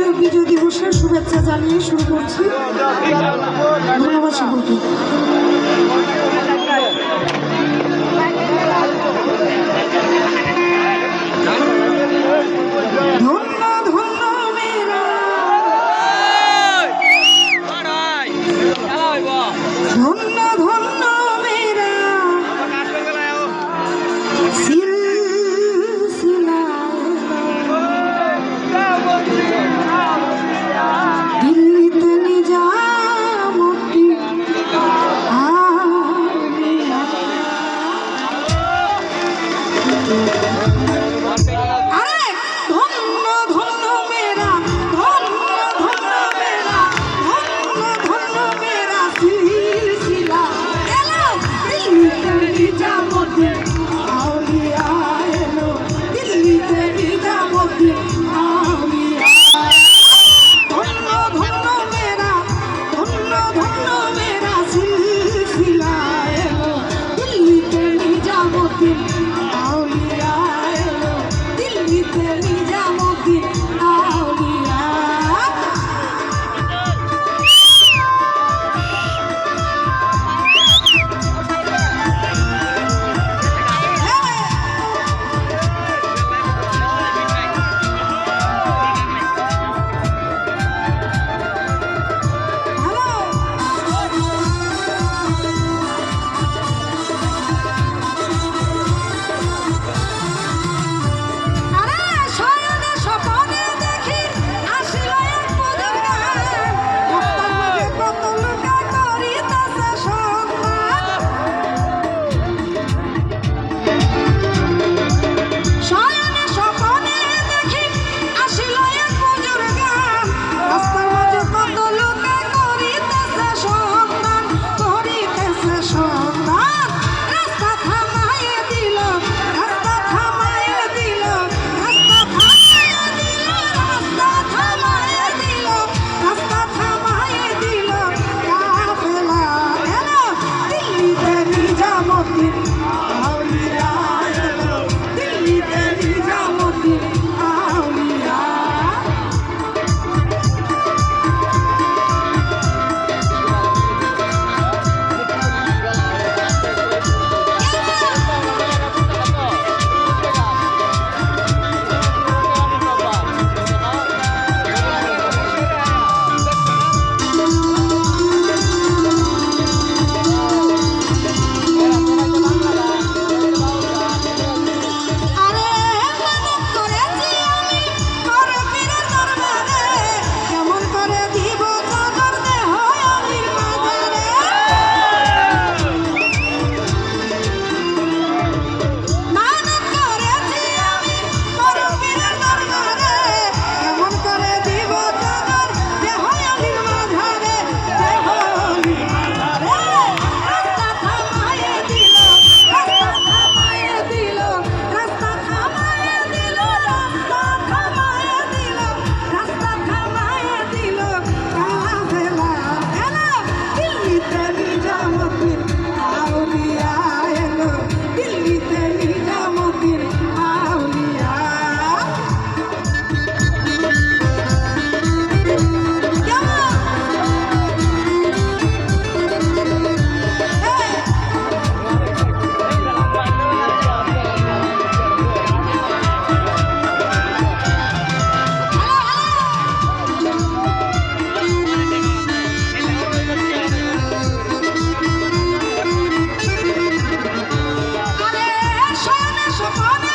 নিজের বিজয় দিবসের শুভেচ্ছা জানিয়ে শুরু করছি। ধন্যবাদ সকলকে। Come!